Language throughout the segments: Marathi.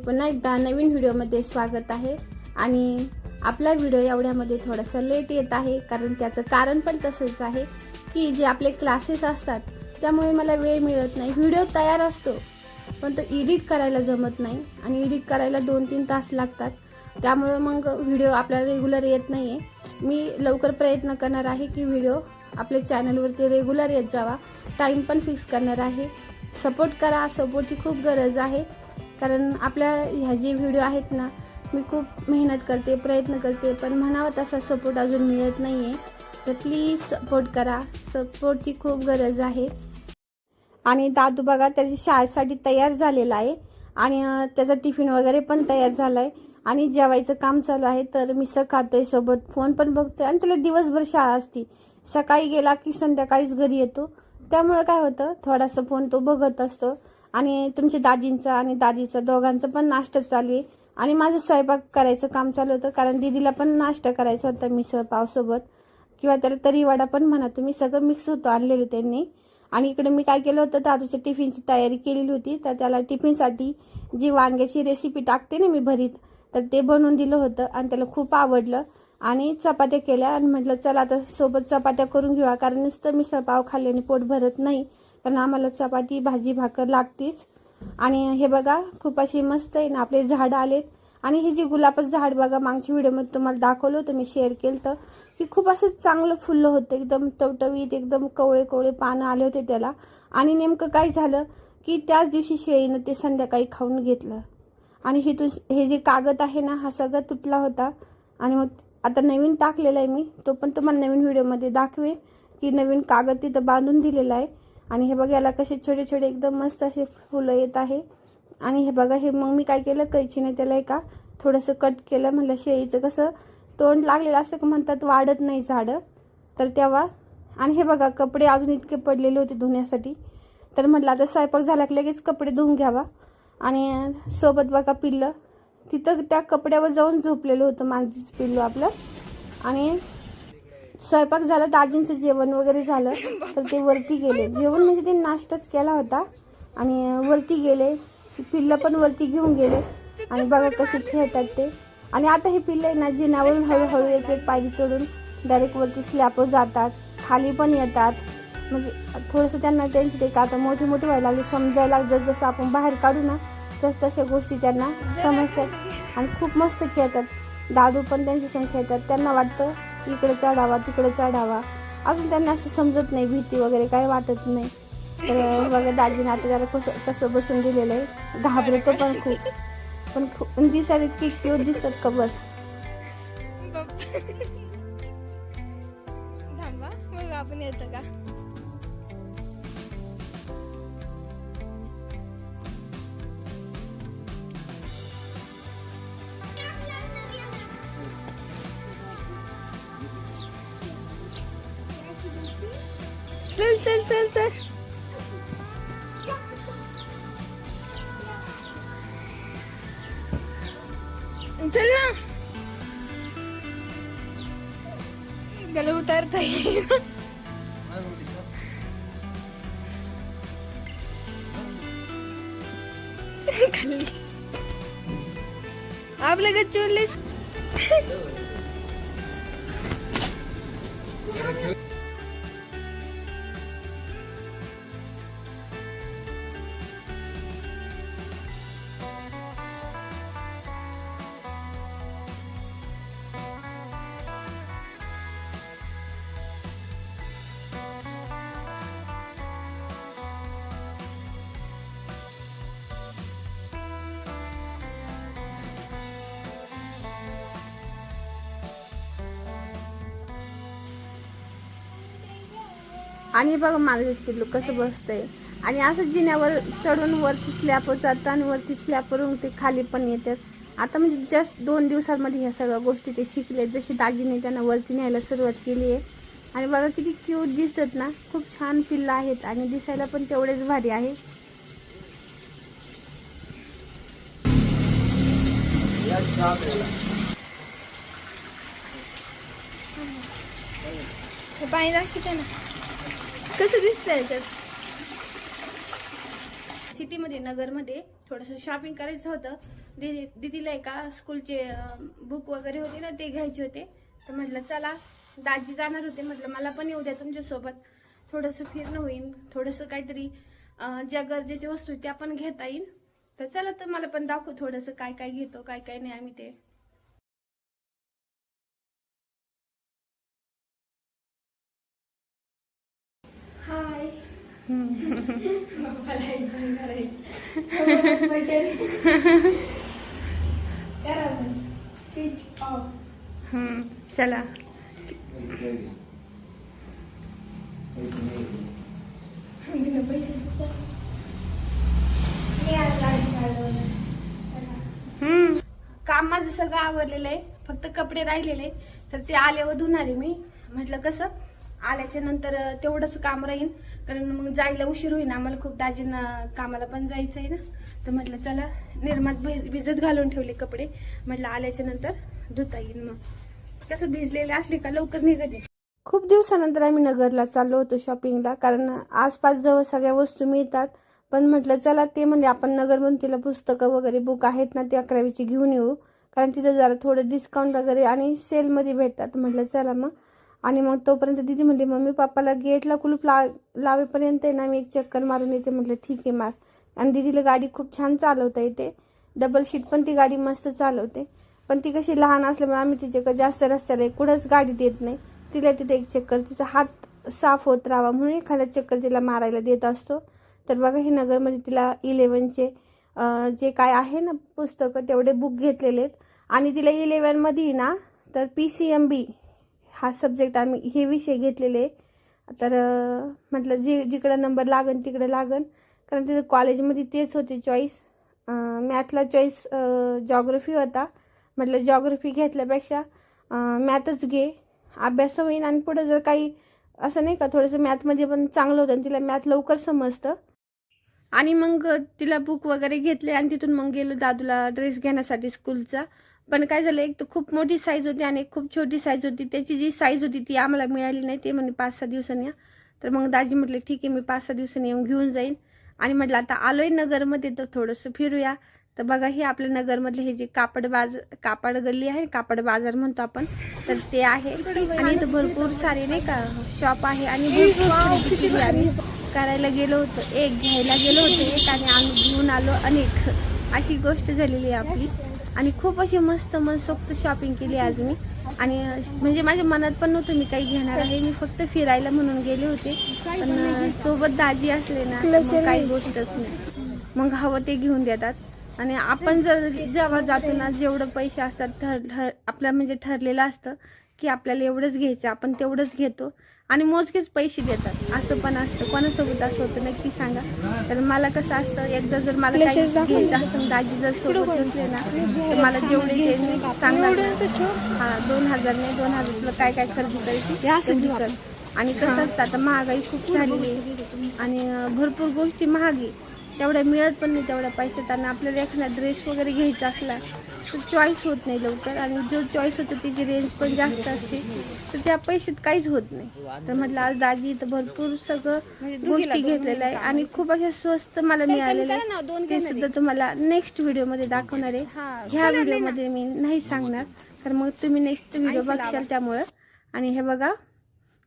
कसे पुन्हा एकदा नवीन व्हिडिओमध्ये स्वागत आहे. आणि आपला व्हिडिओ एवढ्यामध्ये थोडासा लेट येत आहे कारण त्याचं कारण पण तसंच आहे की जे आपले क्लासेस असतात त्यामुळे मला वेळ मिळत नाही. व्हिडिओ तयार असतो पण तो एडिट करायला जमत नाही. आणि एडिट करायला दोन तीन तास लागतात. त्यामुळे मग व्हिडिओ आपल्याला रेग्युलर येत नाही आहे मी लवकर प्रयत्न करणार आहे की व्हिडिओ आपल्या चॅनलवरती रेग्युलर येत जावा. टाईम पण फिक्स करणार आहे. सपोर्ट करा सपोर्टची खूप गरज आहे. कारण आपल्या ह्या जे व्हिडिओ आहेत ना मी खूप मेहनत करते प्रयत्न करते पण म्हणावा तसा सपोर्ट अजून मिळत नाही आहे तर प्लीज सपोर्ट करा. सपोर्टची खूप गरज आहे. आणि दादू बघा त्याची शाळेसाठी तयार झालेला आहे. आणि त्याचा टिफिन वगैरे पण तयार झाला आहे आणि जेवायचं काम चालू आहे तर मी खातोय सोबत. फोन पण बघतोय. आणि त्याला दिवसभर शाळा असती. सकाळी गेला की संध्याकाळीच घरी येतो. त्यामुळं काय होतं थोडासा फोन तो बघत असतो. आणि तुमच्या दाजींचा आणि दाजीचं दोघांचं पण नाश्ता चालू आहे. आणि माझं स्वयंपाक करायचं काम चालू होतं कारण दीदीला पण नाश्ता करायचा होता मिसळ पावसोबत. किंवा त्याला तरी वडा पण म्हणा तुम्ही सगळं मिक्स होतं आणलेलं त्यांनी. आणि इकडे मी काय केलं होतं दादूच्या टिफिनची तयारी केलेली होती. तर त्याला टिफिनसाठी जी वांग्याची रेसिपी टाकते ना मी भरीत तर ते बनवून दिलं होतं आणि त्याला खूप आवडलं. आणि चपात्या केल्या आणि म्हटलं चला आता सोबत चपात्या करून घेऊया कारण नुसतं मिसळ पाव खाल्ल्याने पोट भरत नाही. पण आम्हाला चपाती भाजी भाकर लागतीच. आणि हे बघा खूप अशी मस्त आहे ना आपले झाडं आलेत. आणि हे जे गुलाबाचं झाड बघा मागच्या व्हिडिओमध्ये तुम्हाला दाखवलं होतं मी शेअर केलं तर की खूप असं चांगलं फुललं होतं एकदम टवटवीत एकदम कवळे कवळे पानं आले होते त्याला. आणि नेमकं काय झालं की त्याच दिवशी शेळीनं ते संध्याकाळी खाऊन घेतलं. आणि हे तुझ हे जे कागद आहे ना हा सगळं तुटला होता. आणि मग आता नवीन टाकलेला आहे मी तो पण तुम्हाला नवीन व्हिडिओमध्ये दाखवे की नवीन कागद तिथं बांधून दिलेला आहे. आणि हे बघा याला कसे छोटे छोटे एकदम मस्त असे फुलं येत आहे. आणि हे बघा हे मग मी काय केलं? कैचीने त्याला एका थोडंसं कट केलं. म्हणलं शेळीचं कसं तोंड लागलेलं असं का म्हणतात वाढत नाही झाडं. तर तेव्हा आणि हे बघा कपडे अजून इतके पडलेले होते धुण्यासाठी. तर म्हटलं आता स्वयंपाक झाला की लगेच कपडे धुवून घ्यावा. आणि सोबत बघा पिल्लं. तिथं त्या कपड्यावर जाऊन झोपलेलं होतं माझीच पिल्लू आपलं. आणि स्वयंपाक झाला दाजींचं जेवण वगैरे झालं तर ते वरती गेले. जेवण म्हणजे ते नाश्ताच केला होता आणि वरती गेले. पिल्लं पण वरती घेऊन गेले. आणि बघा कसे खेळतात ते. आणि आता हे पिल्लं आहे ना जिन्यावरून हळूहळू एक एक पायरी चढून डायरेक्ट वरती स्लॅपवर जातात खाली पण येतात. म्हणजे थोडंसं त्यांना त्यांची ते का आता मोठे मोठी व्हायला लागले समजायला जस जसं आपण बाहेर काढू ना तस तशा गोष्टी त्यांना समजतात. आणि खूप मस्त खेळतात. दादू पण त्यांच्या संग खेळतात. त्यांना वाटतं इकडे चढावा तिकडे चढावा. अजून त्यांना असं समजत नाही भीती वगैरे काही वाटत नाही. तर बघा दाजीने आता त्याला कसं कसं बसून दिलेलं आहे. घाबरतो पण खूप. पण खूप दिसायला इतकी क्यूट दिसत का बस? थांबा मग आपण येतं का? चल चल चल चल चल ना त्याला उतारता येईल आणि बघा माझं पिल्लू कसं बसतंय. आणि असं जिन्यावर चढून वरती स्लॅपवर जातं आणि वरती स्लॅपवरून ते खाली पण येतात. आता म्हणजे जस्ट दोन दिवसांमध्ये ह्या सगळ्या गोष्टी ते शिकले जशी दाजीने त्यांना वरती न्यायला सुरुवात केली आहे. आणि बघा किती क्यूट दिसतात ना. खूप छान पिल्लं आहेत आणि दिसायला पण तेवढेच भारी आहे. पाणी दाखवते ना कसं दिसतंय त्यात सिटीमध्ये नगरमध्ये थोडंसं शॉपिंग करायचं होतं. दिदी दीदीला एका स्कूलचे बुक वगैरे होते ना ते घ्यायचे होते. तर म्हटलं चला दाजी जाणार होते. म्हटलं मला पण येऊ द्या तुमच्यासोबत. थोडंसं फिरणं होईल थोडंसं काहीतरी ज्या गरजेच्या वस्तू त्या पण घेता येईल. तर चला तर मला पण दाखवू थोडंसं काय काय घेतो काय काय नाही आम्ही ते. चला हम्म, काम माझं सगळं आवरलेलं आहे. फक्त कपडे राहिलेले तर ते आल्यावर धुणार आहे मी. म्हटलं कसं? आल्याच्यानंतर तेवढंच काम राहील कारण मग जायला उशीर होईल आम्हाला खूप दाजींना कामाला पण जायचं आहे ना. तर म्हटलं चला निर्मात भिज- भिजत घालून ठेवले कपडे. म्हटलं आल्याच्यानंतर धुता येईल मग. कसं भिजलेले असले का लवकर निघत खूप दिवसानंतर आम्ही नगरला चाललो होतो शॉपिंगला कारण आसपास जवळ सगळ्या वस्तू मिळतात. पण म्हटलं चला ते म्हणजे आपण नगरमधून तिला पुस्तकं वगैरे बुक आहेत ना ते अकरावीची घेऊन येऊ. कारण तिथं जरा थोडं डिस्काउंट वगैरे आणि सेलमध्ये भेटतात. म्हटलं चला मग. आणि मग तोपर्यंत दिदी म्हणली मम्मी पप्पाला गेटला कुलूप ला लावेपर्यंत ना मी एक चक्कर मारून येते. म्हटलं ठीक आहे मार. आणि दिदीला गाडी खूप छान चालवता येते. डबल शीट पण ती गाडी मस्त चालवते. पण ती कशी लहान असल्यामुळे आम्ही तिच्याकडे जास्त रस्त्याला कुठंच गाडी देत नाही. तिला तिथे एक चक्कर तिचा हात साफ होत राहावा म्हणून एखादा चक्कर तिला मारायला देत असतो. तर बघा हे नगरमध्ये तिला इलेवनचे जे काय आहे ना पुस्तकं तेवढे बुक घेतलेले आहेत. आणि तिला इलेवनमध्ये ना तर पी सी एम बी हा सब्जेक्ट आम्ही हे विषय घेतलेले. तर म्हटलं जे जिकडं नंबर लागन तिकडं लागन. कारण तिथं कॉलेजमध्ये तेच होते चॉईस मॅथला चॉईस जॉग्रफी होता. म्हटलं जॉग्रफी घेतल्यापेक्षा मॅथच घे. अभ्यास होईन आणि पुढे जर काही असं नाही का थोडंसं मॅथमध्ये पण चांगलं होतं आणि तिला मॅथ लवकर समजतं. आणि मग तिला बुक वगैरे घेतले आणि तिथून मग गेलो दादूला ड्रेस घेण्यासाठी स्कूलचा पण काय झालं एक तर खूप मोठी साईज होती आणि एक खूप छोटी साईज होती. त्याची जी साईज होती ती आम्हाला मिळाली नाही ते म्हणे पाच सहा दिवसांनी या. तर मग दाजी म्हटले ठीक आहे मी पाच सहा दिवसांनी येऊन घेऊन जाईन. आणि म्हटलं आता आलोय नगरमध्ये तर थोडंसं फिरूया. तर बघा हे आपल्या नगरमधले हे जे कापड बाज कापड गल्ली आहे कापड बाजार म्हणतो आपण तर ते आहे. आणि इथं भरपूर सारे नाही का शॉप आहे आणि भरपूर आम्ही. करायला गेलो होतो एक घ्यायला गेलो होतो एक आणि आम्ही घेऊन आलो अनेक. अशी गोष्ट झालेली आहे आपली. आणि खूप अशी मस्त मनसोक्त शॉपिंग केली आज मी. आणि म्हणजे माझ्या मनात पण नव्हतं मी काही घेणार आहे. मी फक्त फिरायला म्हणून गेले होते. पण सोबत दाजी असले ना काही गोष्टच नाही. मग हवं ते घेऊन देतात. आणि आपण जर जेव्हा जातो ना जेवढं पैसे असतात ठर ठर आपलं म्हणजे ठरलेलं असतं की आपल्याला एवढंच घ्यायचं आपण तेवढंच घेतो. आणि मोजकेच पैसे देतात. असं पण असतं. कोणासोबत असं होतं नक्की सांगा. तर मला कसं असतं एकदा जर मला काही घ्यायचं दाजी जर सोबत असले ना तर मला जेवढे घ्यायचे हा दोन हजार नाही दोन हजार तुला काय काय खरेदी करायची. आणि कसं असतं आता महागाई खूप आहे. आणि भरपूर गोष्टी महागी तेवढ्या मिळत पण नाही तेवढ्या पैशात. आणि आपल्याला एखादा ड्रेस वगैरे घ्यायचा असला तर चॉईस होत नाही लवकर. आणि जो चॉईस होतो त्याची रेंज पण जास्त असते. तर त्या पैशात काहीच होत नाही. तर म्हटलं आज दाजी इथं भरपूर सगळं गोष्टी घेतलेल्या आहे आणि खूप अशा स्वस्त मला मिळालेल्या आहेत. ते सुद्धा तुम्हाला नेक्स्ट व्हिडिओमध्ये दाखवणार आहे. ह्या व्हिडिओमध्ये मी नाही सांगणार. तर मग तुम्ही नेक्स्ट व्हिडिओ बघशाल त्यामुळं. आणि हे बघा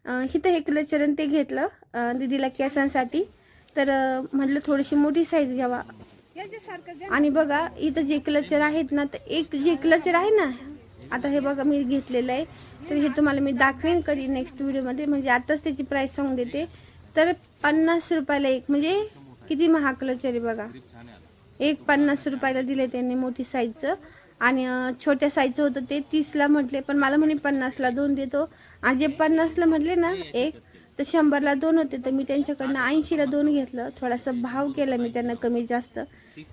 इथं हे क्लचर ते घेतलं दीदीला केसांसाठी. तर म्हटलं थोडीशी मोठी साईज घ्यावा. आणि बघा इथं जे क्लचर आहेत ना तर एक जे क्लचर आहे ना आता हे बघा मी घेतलेलं आहे. तर हे तुम्हाला मी दाखवेन कधी नेक्स्ट व्हिडिओमध्ये म्हणजे आताच त्याची प्राईस सांगून देते. तर पन्नास रुपयाला एक म्हणजे किती महाग क्लचर आहे बघा. एक पन्नास रुपयाला दिले त्यांनी मोठी साईजचं आणि छोट्या साईजचं होतं ते तीसला म्हटले पण मला म्हणे पन्नासला दोन देतो. आणि जे पन्नासला म्हटले ना एक तर शंभरला दोन होते तर मी त्यांच्याकडनं ऐंशीला दोन घेतलं. थोडासा भाव केला मी त्यांना कमी जास्त.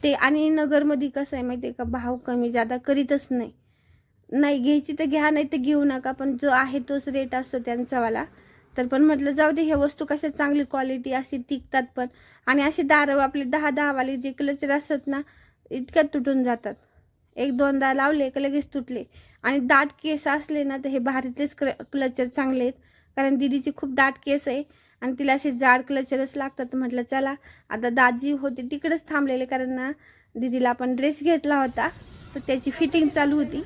ते आणि नगरमध्ये कसं आहे माहिती आहे का भाव कमी जादा करीतच नाही. नाही घ्यायची तर घ्या नाही तर घेऊ नका पण जो आहे तोच रेट असतो त्यांचावाला. तर पण म्हटलं जाऊ दे ह्या वस्तू कशा चांगली क्वालिटी अशी टिकतात पण. आणि असे दार आपले दहा दहावाले जे क्लचर असतात ना इतक्यात तुटून जातात. एक दोनदा लावले का लगेच तुटले. आणि दाट केस असले ना तर हे भारीतलेच क्लचर चांगले आहेत. कारण दिदीचे खूप दाट केस आहे. आणि तिला असे जाड क्लचरच लागतात. म्हटलं चला आता दाजी होते तिकडेच थांबलेले. कारण ना दीदीला आपण ड्रेस घेतला होता. तर त्याची फिटिंग चालू होती.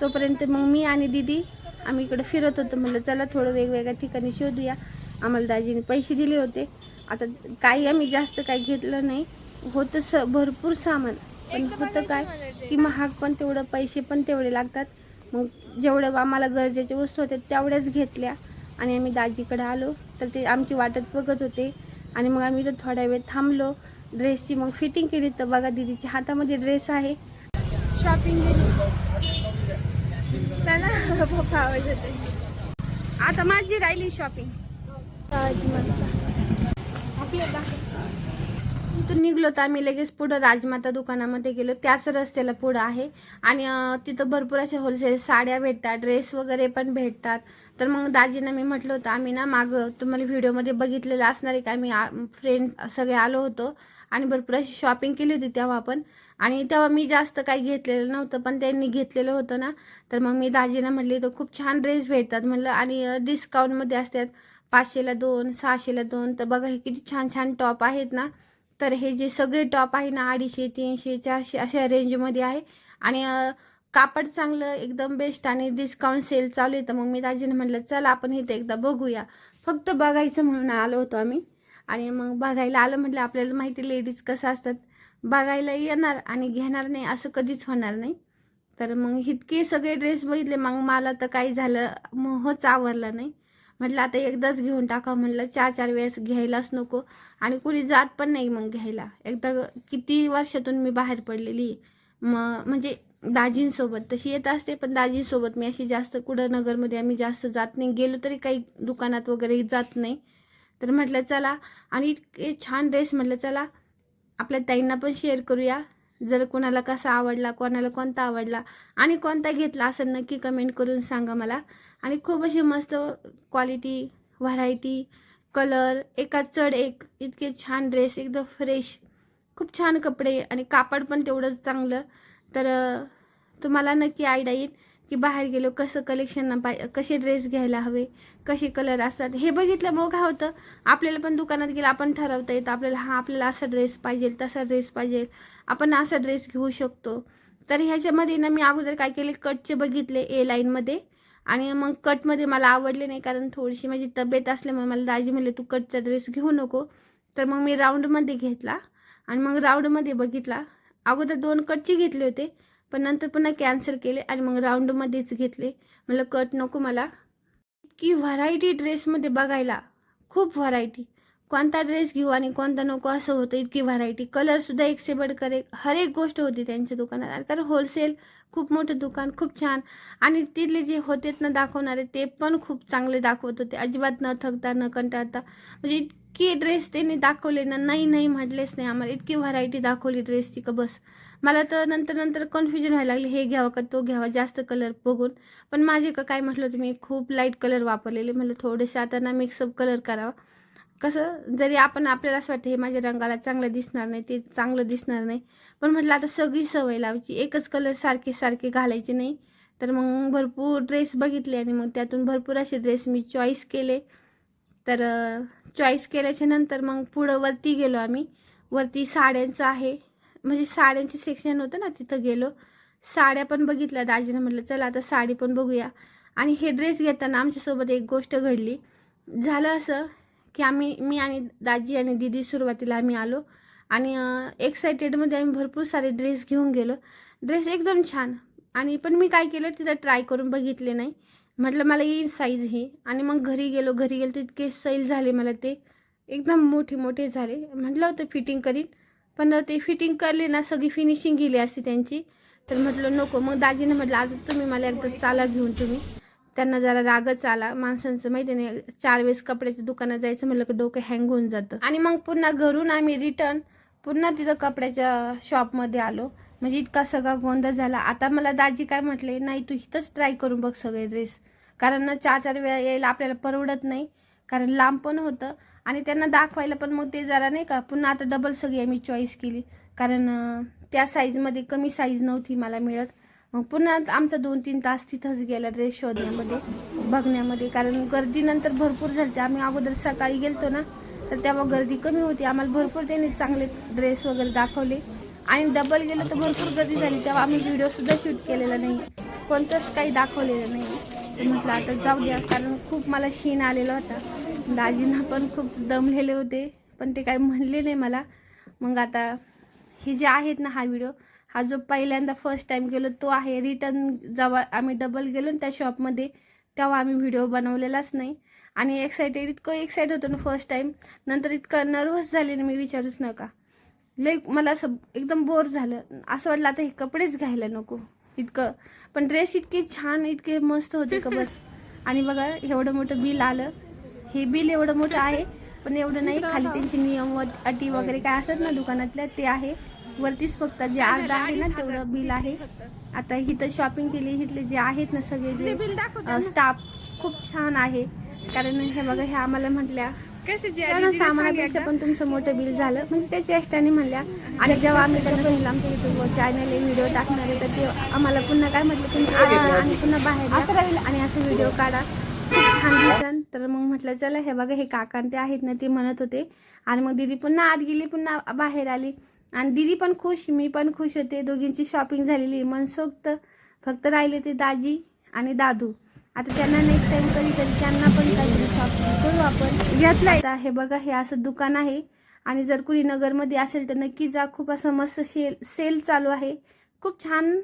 तोपर्यंत मग मी आणि दीदी आम्ही इकडे फिरत होतो. म्हणलं चला थोडं वेगवेगळ्या ठिकाणी शोधूया. आम्हाला दाजीने पैसे दिले होते. आता काही आम्ही जास्त काही घेतलं नाही. होतं स भरपूर सामान. पण होतं काय की महाग पण तेवढं पैसे पण तेवढे लागतात. मग जेवढं आम्हाला गरजेच्या वस्तू होत्या तेवढ्याच घेतल्या. आणि आम्ही दाजीकडे आलो. तर ते आमची वाटत बघत होते. आणि मग आम्ही इथं थोडा वेळ थांबलो. ड्रेसची मग फिटिंग केली. तर बघा दीदीच्या हातामध्ये ड्रेस आहे. शॉपिंग केली चला पप्पा आवाज येते आता माझी राहिली शॉपिंग आपल्या तिथून निघलो तर आम्ही लगेच पुढं राजमाता दुकानामध्ये गेलो. त्याच रस्त्याला पुढं आहे. आणि तिथं भरपूर असे होलसेल साड्या भेटतात ड्रेस वगैरे पण भेटतात. तर मग दाजींना मी म्हटलं होतं आम्ही ना मागं तुम्हाला व्हिडिओमध्ये बघितलेलं असणार आहे का? आम्ही फ्रेंड सगळे आलो होतो. आणि भरपूर अशी शॉपिंग केली होती तेव्हा पण. आणि तेव्हा मी जास्त काही घेतलेलं नव्हतं पण त्यांनी घेतलेलं होतं ना. तर मग मी दाजींना म्हटले तर खूप छान ड्रेस भेटतात म्हणलं. आणि डिस्काउंटमध्ये असतात पाचशेला दोन सहाशेला दोन. तर बघा हे किती छान छान टॉप आहेत ना. तर हे जे सगळे टॉप आहे ना अडीचशे तीनशे चारशे अशा रेंजमध्ये आहे. आणि कापड चांगलं एकदम बेस्ट आणि डिस्काउंट सेल चालू आहे. तर मग मी दाजीने म्हटलं चला आपण इथं एकदा बघूया. फक्त बघायचं म्हणून आलो होतो आम्ही. आणि मग बघायला आलं म्हटलं आपल्याला माहिती लेडीज कसं असतात. बघायला येणार आणि घेणार नाही असं कधीच होणार नाही. तर मग इतके सगळे ड्रेस बघितले मग मला तर काही झालं मोहच आवरला नाही. म्हटलं आता एकदाच घेऊन टाका. म्हणलं चार चार वेळेस घ्यायलाच नको. आणि कुणी जात पण नाही मग घ्यायला. एकदा किती वर्षातून मी बाहेर पडलेली. आहे. म्हणजे दाजींसोबत तशी येत असते पण दाजींसोबत मी अशी जास्त कुठं नगरमध्ये आम्ही जास्त जात नाही. गेलो तरी काही दुकानात वगैरे जात नाही. तर म्हटलं चला. आणि इतके छान ड्रेस म्हटलं चला आपल्या ताईंना पण शेअर करूया. जर कोणाला कसा आवडला कोणाला कोणता आवडला आणि कोणता घेतला असं नक्की कमेंट करून सांगा मला. आणि खूप अशी मस्त क्वालिटी व्हरायटी कलर एका चढ एक इतके छान ड्रेस एकदम फ्रेश खूप छान कपडे आणि कापड पण तेवढंच चांगलं. तर तुम्हाला नक्की आयडिया येईल. की बाहेर गेलो कसं कलेक्शन पाय कसे ड्रेस घ्यायला हवे कसे कलर असतात हे बघितल्यामुळं काय होतं. आपल्याला पण दुकानात गेलं आपण ठरवता येतं आपल्याला हा आपल्याला असा ड्रेस पाहिजे तसा ड्रेस पाहिजे. आपण असा ड्रेस घेऊ शकतो. तर ह्याच्यामध्ये ना मी अगोदर काय केले कटचे बघितले ए लाईनमध्ये आणि मग कटमध्ये मला आवडले नाही कारण थोडीशी माझी तब्येत असल्यामुळे मला दाजी म्हणले तू कटचा ड्रेस घेऊ नको. तर मग मी राऊंडमध्ये घेतला. आणि मग राऊंडमध्ये बघितला. अगोदर दोन कटचे घेतले होते. पण नंतर पुन्हा कॅन्सल केले आणि मग राऊंडमध्येच घेतले. मला कट नको मला. इतकी व्हरायटी ड्रेसमध्ये बघायला खूप व्हरायटी कोणता ड्रेस घेऊ आणि कोणता नको असं होतं इतकी व्हरायटी कलरसुद्धा एक करे बडकर हर एक गोष्ट होती त्यांच्या दुकानात. कारण होलसेल खूप मोठं दुकान खूप छान. आणि तिथले जे होते ना दाखवणारे ते पण खूप चांगले दाखवत होते. अजिबात न थकता न कंटाळता. म्हणजे इतकी ड्रेस त्यांनी दाखवले ना नाही नाही म्हटलेच नाही आम्हाला. इतकी व्हरायटी दाखवली ड्रेसची का बस. मला तर नंतर नंतर कन्फ्युजन व्हायला लागले. हे घ्यावं का तो घ्यावा जास्त कलर बघून. पण माझे का काय म्हटलं तुम्ही खूप लाइट कलर वापरलेले. म्हटलं थोडेसे आता ना मिक्सअप कलर करावा. कसं जरी आपण आपल्याला असं वाटतं हे माझ्या रंगाला चांगलं दिसणार नाही ते चांगलं दिसणार नाही. पण म्हटलं आता सगळी सवय लावायची. एकच कलर सारखे सारखे घालायचे नाही. तर मग भरपूर ड्रेस बघितले आणि मग त्यातून भरपूर असे ड्रेस मी चॉईस केले. तर चॉईस केल्याच्यानंतर मग पुढं वरती गेलो आम्ही. वरती साड्यांचं आहे. म्हणजे साड्यांचे सेक्शन होतं ना तिथं गेलो. साड्या पण बघितल्या दाजीनं म्हटलं चला आता साडी पण बघूया. आणि हे ड्रेस घेताना आमच्यासोबत एक गोष्ट घडली. झालं असं की आम्ही मी आणि दाजी आणि दिदी सुरुवातीला आम्ही आलो. आणि एक्सायटेडमध्ये आम्ही भरपूर सारे ड्रेस घेऊन गेलो. ड्रेस एकदम छान. आणि पण मी काय केलं तिथं ट्राय करून बघितले नाही. म्हटलं मला येईल साईज ही. आणि मग घरी गेलो. घरी गेलो तितके सैल झाले मला ते. एकदम मोठे मोठे झाले. म्हटलं होतं फिटिंग करीन. पण ते फिटिंग करले ना सगळी फिनिशिंग गेली असती त्यांची. तर म्हटलं नको. मग दाजीने म्हटलं आज तुम्ही मला एकदा चाला घेऊन तुम्ही. त्यांना जरा रागच आला. माणसांचं माहिती नाही चार वेळेस कपड्याच्या दुकानात जायचं म्हटलं की डोकं हँग होऊन जातं. आणि मग पुन्हा घरून आम्ही रिटर्न पुन्हा तिथं कपड्याच्या शॉपमध्ये आलो. म्हणजे इतका सगळा गोंधळ झाला. आता मला दाजी काय म्हटले नाही तू इथंच ट्राय करून बघ सगळे ड्रेस कारण ना चार चार वेळा यायला आपल्याला परवडत नाही. कारण लांब पण होतं. आणि त्यांना दाखवायला पण मग ते जरा नाही का पुन्हा आता डबल सगळी आम्ही चॉईस केली. कारण त्या साईजमध्ये कमी साईज नव्हती मला मिळत. मग पुन्हा आमचा दोन तीन तास तिथंच गेला ड्रेस शोधण्यामध्ये बघण्यामध्ये. कारण गर्दीनंतर भरपूर झाली आम्ही अगोदर सकाळी गेलतो ना तर तेव्हा गर्दी कमी होती. आम्हाला भरपूर त्यांनी चांगले ड्रेस वगैरे दाखवले. आणि डबल गेलं तर भरपूर गर्दी झाली. तेव्हा आम्ही व्हिडिओसुद्धा शूट केलेला नाही. कोणतंच काही दाखवलेलं नाही. म्हटलं आता जाऊ द्या कारण खूप मला शीन आलेला होता. दाजींना पण खूप दमलेले होते पण ते काही म्हणले नाही मला. मग आता हे जे आहेत ना हा व्हिडिओ हा जो पहिल्यांदा फर्स्ट टाइम गेलो तो आहे रिटर्न जेव्हा आम्ही डबल गेलो ना त्या शॉपमध्ये तेव्हा आम्ही व्हिडिओ बनवलेलाच नाही. आणि एक्सायटेड इतकं एक्साइट होतो ना फर्स्ट टाइम नंतर इतकं नर्वस झाले ना मी विचारूच नका. लई मला असं एकदम बोर झालं. असं वाटलं आता हे कपडेच घ्यायला नको. इतकं. पण ड्रेस इतके छान इतके मस्त होते का बस. आणि बघा एवढं मोठं बिल आलं. हे बिल एवढं मोठं आहे पण एवढं नाही. खाली त्यांचे नियम व अटी वगैरे काय असतात ना दुकानातल्या ते आहे. वरतीच फक्त जे अर्धा आहे ना तेवढं बिल आहे. आता इथं शॉपिंग केली इथले जे आहेत ना सगळे जे स्टाफ खूप छान आहे. कारण हे बघा हे आम्हाला म्हटल्या सामानापेक्षा पण तुमचं मोठं बिल झालं. म्हणजे त्या चेष्टाने म्हणल्या आणि जेव्हा आम्ही त्यांना सांगितलं आमच्या युट्यूबवर चॅनल व्हिडिओ टाकणार आहे तर ते आम्हाला पुन्हा काय म्हटलं तुम्ही आणि पुन्हा बाहेर आणि असं व्हिडिओ काढा. खूप छान दिसन तर मग म्हटलं चला हे बघा हे काकांते ते आहेत ना ते म्हणत होते. आणि मग दिदी पुन्हा आत गेली पुन्हा बाहेर आली. आणि दिदी पण खुश मी पण खुश होते. दोघींची शॉपिंग झालेली मनसोक्त फक्त राहिले ते दाजी आणि दादू. आता त्यांना नेक्स्ट टाइम कधीतरी त्यांना पण काहीतरी शॉपिंग करू आपण. घेतलं हे बघा हे असं दुकान आहे. आणि जर कुणी नगरमध्ये असेल तर नक्की जा. खूप असं मस्त सेल सेल चालू आहे. खूप छान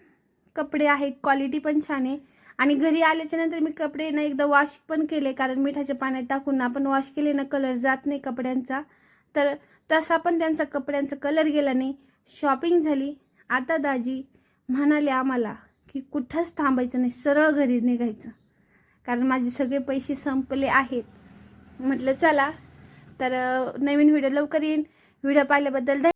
कपडे आहेत. क्वालिटी पण छान आहे. आणि घरी आल्याच्यानंतर मी कपडे ना एकदा वॉश पण केले कारण मिठाच्या पाण्यात टाकून ना आपण वॉश केले ना कलर जात नाही कपड्यांचा. तर तसा पण त्यांचा कपड्यांचा कलर गेला नाही. शॉपिंग झाली. आता दाजी म्हणाले आम्हाला की कुठंच थांबायचं नाही सरळ घरी निघायचं. कारण माझे सगळे पैसे संपले आहेत. म्हटलं चला तर नवीन व्हिडिओ लवकर येईन. व्हिडिओ पाहिल्याबद्दल